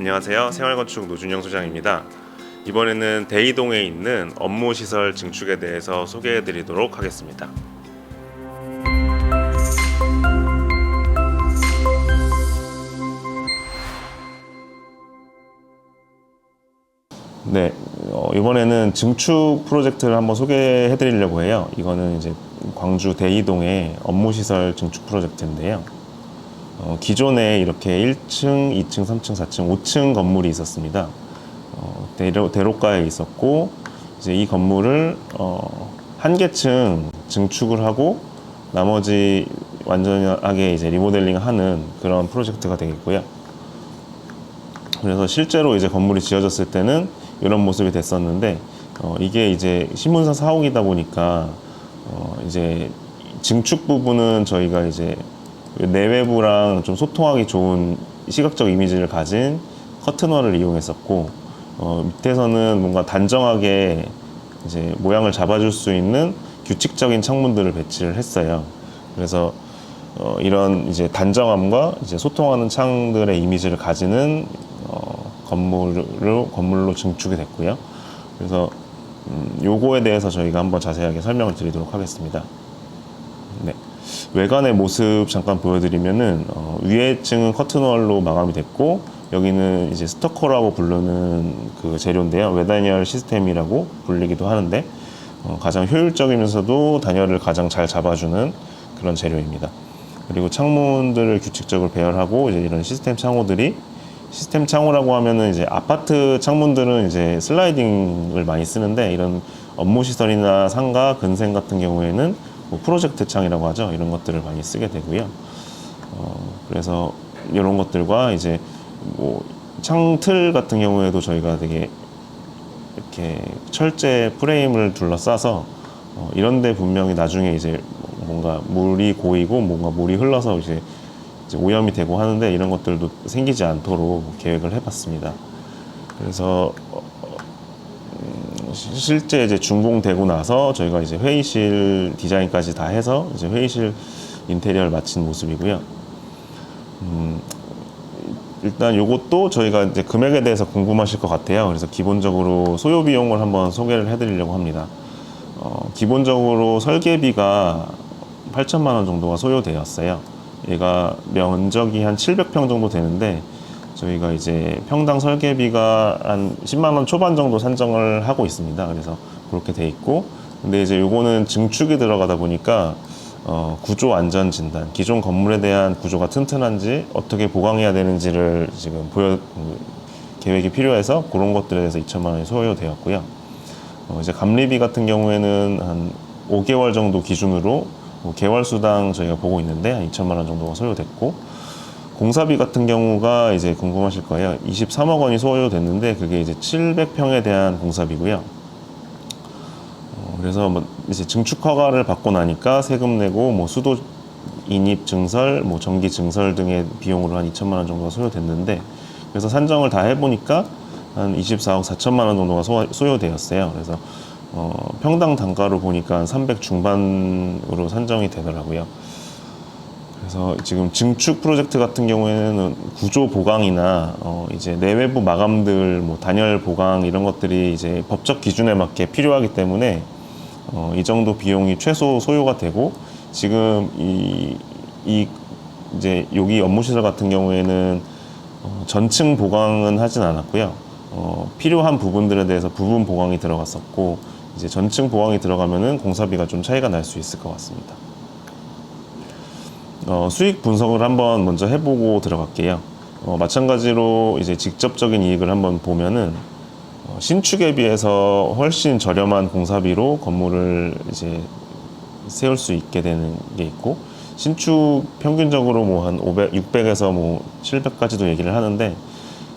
안녕하세요. 생활건축 노준영 소장입니다. 이번에는 대이동에 있는 업무시설 증축에 대해서 소개해 드리도록 하겠습니다. 네, 어, 이번에는 증축 프로젝트를 한번 소개해 드리려고 해요. 이거는 이제 광주 대이동의 업무시설 증축 프로젝트인데요. 어, 기존에 이렇게 1층, 2층, 3층, 4층, 5층 건물이 있었습니다. 어, 대로, 대로가에 있었고 이제 이 건물을 어, 한 개층 증축을 하고 나머지 완전하게 이제 리모델링하는 그런 프로젝트가 되겠고요. 그래서 실제로 이제 건물이 지어졌을 때는 이런 모습이 됐었는데 어, 이게 이제 신문사 사옥이다 보니까 어, 이제 증축 부분은 저희가 이제 내외부랑 좀 소통하기 좋은 시각적 이미지를 가진 커튼월을 이용했었고 어, 밑에서는 뭔가 단정하게 이제 모양을 잡아줄 수 있는 규칙적인 창문들을 배치를 했어요. 그래서 어, 이런 이제 단정함과 이제 소통하는 창들의 이미지를 가지는 어, 건물로 건물로 증축이 됐고요. 그래서 음, 요거에 대해서 저희가 한번 자세하게 설명을 드리도록 하겠습니다. 네. 외관의 모습 잠깐 보여드리면은 어, 위에 층은 커튼월로 마감이 됐고 여기는 이제 스토커라고 부르는 그 재료인데요. 외단열 시스템이라고 불리기도 하는데 어, 가장 효율적이면서도 단열을 가장 잘 잡아주는 그런 재료입니다. 그리고 창문들을 규칙적으로 배열하고 이제 이런 시스템 창호들이 시스템 창호라고 하면은 이제 아파트 창문들은 이제 슬라이딩을 많이 쓰는데 이런 업무 시설이나 상가 근생 같은 경우에는 뭐 프로젝트 창이라고 하죠. 이런 것들을 많이 쓰게 되고요. 어, 그래서 이런 것들과 이제 뭐 창틀 같은 경우에도 저희가 되게 이렇게 철제 프레임을 둘러싸서 어, 이런데 분명히 나중에 이제 뭔가 물이 고이고 뭔가 물이 흘러서 이제, 이제 오염이 되고 하는데 이런 것들도 생기지 않도록 계획을 해봤습니다. 그래서 어, 실제 이제 준공되고 나서 저희가 이제 회의실 디자인까지 다 해서 이제 회의실 인테리어를 마친 모습이고요. 음, 일단 요것도 저희가 이제 금액에 대해서 궁금하실 것 같아요. 그래서 기본적으로 소요 비용을 한번 소개를 해드리려고 합니다. 어, 기본적으로 설계비가 8천만 원 정도가 소요되었어요. 얘가 면적이 한 700평 정도 되는데 저희가 이제 평당 설계비가 한 10만 원 초반 정도 산정을 하고 있습니다. 그래서 그렇게 돼 있고 근데 이제 요거는 증축이 들어가다 보니까 어, 구조 안전 진단, 기존 건물에 대한 구조가 튼튼한지 어떻게 보강해야 되는지를 지금 보여 그 계획이 필요해서 그런 것들에 대해서 2천만 원이 소요되었고요. 어, 이제 감리비 같은 경우에는 한 5개월 정도 기준으로 뭐 개월 수당 저희가 보고 있는데 한 2천만 원 정도가 소요됐고 공사비 같은 경우가 이제 궁금하실 거예요. 23억 원이 소요됐는데 그게 이제 700평에 대한 공사비고요. 어, 그래서 뭐 이제 증축 허가를 받고 나니까 세금 내고 뭐 수도 인입 증설, 뭐 전기 증설 등의 비용으로 한 2천만 원 정도가 소요됐는데 그래서 산정을 다 해보니까 한 24억 4천만 원 정도가 소, 소요되었어요. 그래서 어, 평당 단가로 보니까 한300 중반으로 산정이 되더라고요. 그래서 지금 증축 프로젝트 같은 경우에는 구조 보강이나 어 이제 내외부 마감들 뭐 단열 보강 이런 것들이 이제 법적 기준에 맞게 필요하기 때문에 어 이 정도 비용이 최소 소요가 되고 지금 이, 이 이제 여기 업무 시설 같은 경우에는 어 전층 보강은 하진 않았고요. 어 필요한 부분들에 대해서 부분 보강이 들어갔었고 이제 전층 보강이 들어가면은 공사비가 좀 차이가 날 수 있을 것 같습니다. 어, 수익 분석을 한번 먼저 해보고 들어갈게요. 어, 마찬가지로 이제 직접적인 이익을 한번 보면은 어, 신축에 비해서 훨씬 저렴한 공사비로 건물을 이제 세울 수 있게 되는 게 있고 신축 평균적으로 뭐 한 500, 600에서 뭐 700까지도 얘기를 하는데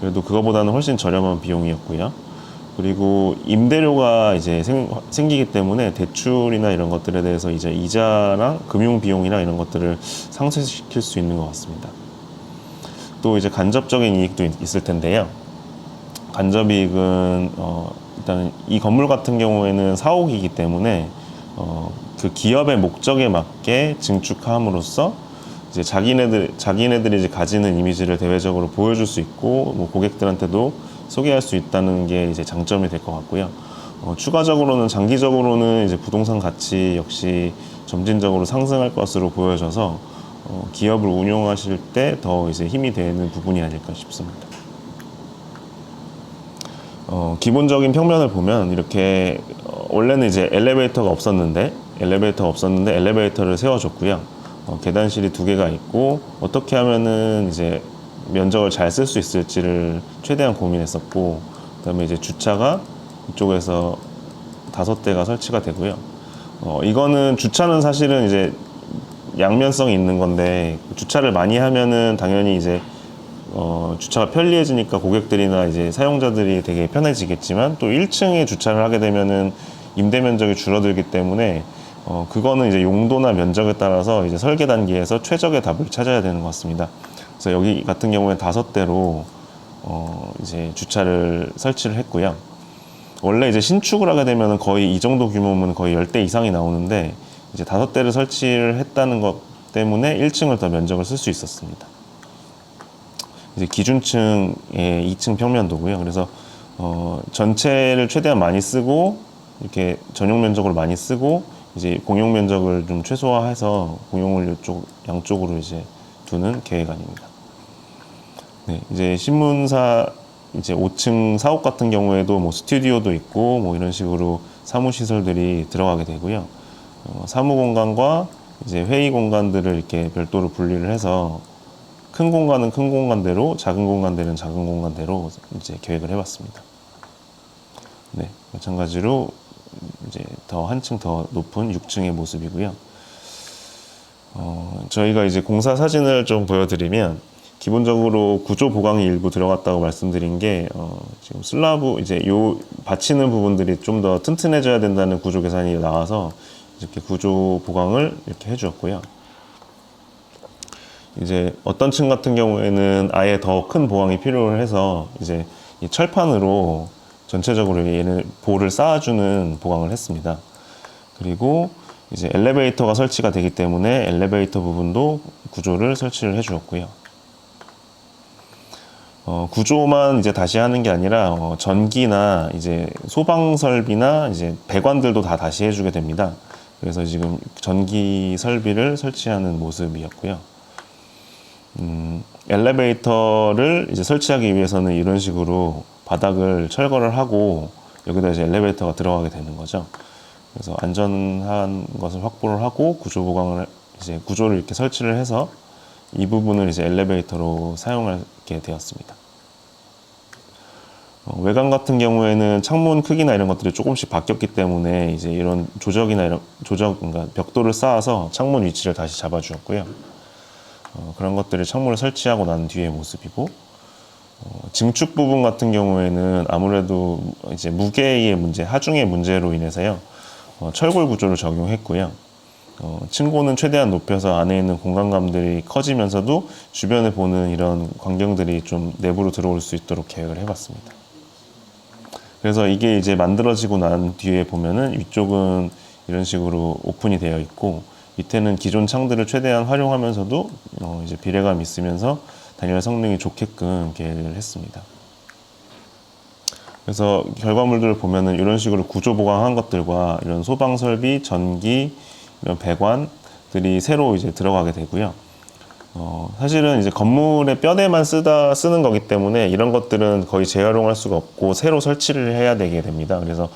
그래도 그거보다는 훨씬 저렴한 비용이었고요. 그리고 임대료가 이제 생, 생기기 때문에 대출이나 이런 것들에 대해서 이제 이자랑 금융 비용이나 이런 것들을 상쇄시킬 수 있는 것 같습니다. 또 이제 간접적인 이익도 있- 있을 텐데요. 간접 이익은 어, 일단 이 건물 같은 경우에는 사옥이기 때문에 어, 그 기업의 목적에 맞게 증축함으로써 이제 자기네들 자기네들이 이제 가지는 이미지를 대외적으로 보여줄 수 있고 뭐 고객들한테도 소개할 수 있다는 게 이제 장점이 될 것 같고요. 어, 추가적으로는 장기적으로는 이제 부동산 가치 역시 점진적으로 상승할 것으로 보여져서 어, 기업을 운용하실 때 더 이제 힘이 되는 부분이 아닐까 싶습니다. 어, 기본적인 평면을 보면 이렇게 어, 원래는 이제 엘리베이터가 없었는데 엘리베이터가 없었는데 엘리베이터를 세워줬고요. 어, 계단실이 두 개가 있고 어떻게 하면은 이제 면적을 잘 쓸 수 있을지를 최대한 고민했었고 그다음에 이제 주차가 이쪽에서 다섯 대가 설치가 되고요. 어, 이거는 주차는 사실은 이제 양면성이 있는 건데 주차를 많이 하면은 당연히 이제 어, 주차가 편리해지니까 고객들이나 이제 사용자들이 되게 편해지겠지만 또 1층에 주차를 하게 되면은 임대 면적이 줄어들기 때문에 어, 그거는 이제 용도나 면적에 따라서 이제 설계 단계에서 최적의 답을 찾아야 되는 것 같습니다. 그래서 여기 같은 경우에 다섯 대로 어, 이제 주차를 설치를 했고요. 원래 이제 신축을 하게 되면 거의 이 정도 규모면 거의 10대 이상이 나오는데 이제 다섯 대를 설치를 했다는 것 때문에 1층을 더 면적을 쓸 수 있었습니다. 이제 기준층의 2층 평면도고요. 그래서 어, 전체를 최대한 많이 쓰고 이렇게 전용 면적으로 많이 쓰고 이제 공용 면적을 좀 최소화해서 공용을 이쪽 양쪽으로 이제 두는 계획안입니다. 네, 이제 신문사 이제 5층 사옥 같은 경우에도 뭐 스튜디오도 있고 뭐 이런 식으로 사무 시설들이 들어가게 되고요. 어, 사무 공간과 이제 회의 공간들을 이렇게 별도로 분리를 해서 큰 공간은 큰 공간대로 작은 공간들은 작은 공간대로 이제 계획을 해봤습니다. 네, 마찬가지로 이제 더 한층 더 높은 6층의 모습이고요. 어, 저희가 이제 공사 사진을 좀 보여드리면 기본적으로 구조 보강이 일부 들어갔다고 말씀드린 게 어, 지금 슬라브 이제 요 받치는 부분들이 좀 더 튼튼해져야 된다는 구조 계산이 나와서 이렇게 구조 보강을 이렇게 해주었고요. 이제 어떤 층 같은 경우에는 아예 더 큰 보강이 필요해서 이제 이 철판으로 전체적으로 얘는 볼을 쌓아주는 보강을 했습니다. 그리고 이제 엘리베이터가 설치가 되기 때문에 엘리베이터 부분도 구조를 설치를 해 주었고요. 어, 구조만 이제 다시 하는 게 아니라 어, 전기나 이제 소방 설비나 이제 배관들도 다 다시 해주게 됩니다. 그래서 지금 전기 설비를 설치하는 모습이었고요. 음, 엘리베이터를 이제 설치하기 위해서는 이런 식으로 바닥을 철거를 하고 여기다 이제 엘리베이터가 들어가게 되는 거죠. 그래서 안전한 것을 확보를 하고 구조 보강을 이제 구조를 이렇게 설치를 해서 이 부분을 이제 엘리베이터로 사용하게 되었습니다. 어, 외관 같은 경우에는 창문 크기나 이런 것들이 조금씩 바뀌었기 때문에 이제 이런 조적이나 이런 조적 그러니까 벽돌을 쌓아서 창문 위치를 다시 잡아주었고요. 어, 그런 것들을 창문을 설치하고 난 뒤의 모습이고 어, 증축 부분 같은 경우에는 아무래도 이제 무게의 문제, 하중의 문제로 인해서요 어, 철골 구조를 적용했고요. 어, 층고는 최대한 높여서 안에 있는 공간감들이 커지면서도 주변에 보는 이런 광경들이 좀 내부로 들어올 수 있도록 계획을 해봤습니다. 그래서 이게 이제 만들어지고 난 뒤에 보면은 위쪽은 이런 식으로 오픈이 되어 있고 밑에는 기존 창들을 최대한 활용하면서도 어, 이제 비례감 있으면서 단열 성능이 좋게끔 계획을 했습니다. 그래서 결과물들을 보면은 이런 식으로 구조 보강한 것들과 이런 소방 설비, 전기, 이런 배관들이 새로 이제 들어가게 되고요. 어, 사실은 이제 건물의 뼈대만 쓰다 쓰는 거기 때문에 이런 것들은 거의 재활용할 수가 없고 새로 설치를 해야 되게 됩니다. 그래서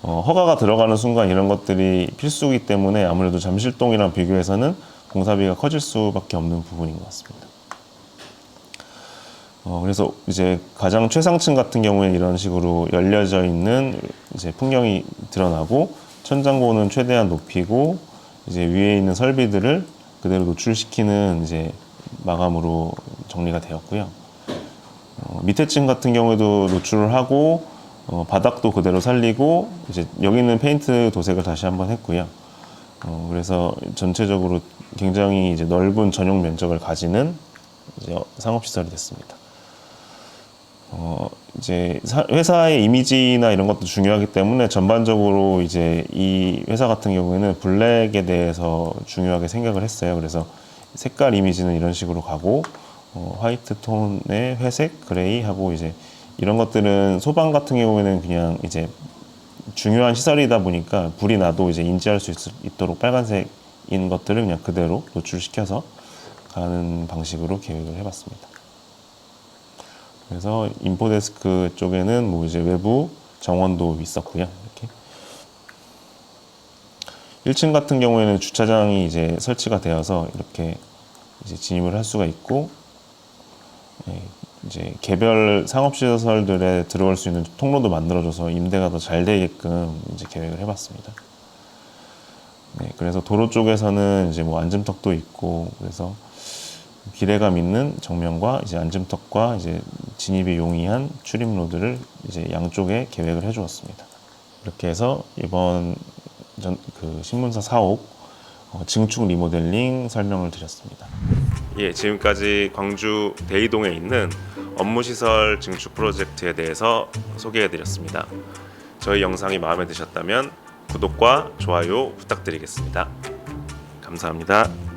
어, 허가가 들어가는 순간 이런 것들이 필수이기 때문에 아무래도 잠실동이랑 비교해서는 공사비가 커질 수밖에 없는 부분인 것 같습니다. 어, 그래서 이제 가장 최상층 같은 경우에 이런 식으로 열려져 있는 이제 풍경이 드러나고 천장고는 최대한 높이고 이제 위에 있는 설비들을 그대로 노출시키는 이제 마감으로 정리가 되었고요. 어, 밑에 층 같은 경우에도 노출을 하고 어, 바닥도 그대로 살리고 이제 여기는 페인트 도색을 다시 한번 했고요. 어, 그래서 전체적으로 굉장히 이제 넓은 전용 면적을 가지는 이제 상업 시설이 됐습니다. 어, 이제 사- 회사의 이미지나 이런 것도 중요하기 때문에 전반적으로 이제 이 회사 같은 경우에는 블랙에 대해서 중요하게 생각을 했어요. 그래서 색깔 이미지는 이런 식으로 가고 어, 화이트 톤의 회색, 그레이 하고 이제 이런 것들은 소방 같은 경우에는 그냥 이제 중요한 시설이다 보니까 불이 나도 이제 인지할 수 있, 있도록 빨간색인 것들을 그냥 그대로 노출시켜서 가는 방식으로 계획을 해봤습니다. 그래서 인포데스크 쪽에는 뭐 이제 외부 정원도 있었고요. 이렇게 1층 같은 경우에는 주차장이 이제 설치가 되어서 이렇게 이제 진입을 할 수가 있고 예, 이제 개별 상업시설들에 들어올 수 있는 통로도 만들어줘서 임대가 더 잘 되게끔 이제 계획을 해봤습니다. 네, 그래서 도로 쪽에서는 이제 뭐 앉음턱도 있고 그래서 기대감 있는 정면과 이제 앉음턱과 이제 진입이 용이한 출입 로드를 이제 양쪽에 계획을 해주었습니다. 이렇게 해서 이번 전, 그 신문사 사옥 어, 증축 리모델링 설명을 드렸습니다. 예, 지금까지 광주 대이동에 있는 업무시설 증축 프로젝트에 대해서 소개해드렸습니다. 저희 영상이 마음에 드셨다면 구독과 좋아요 부탁드리겠습니다. 감사합니다.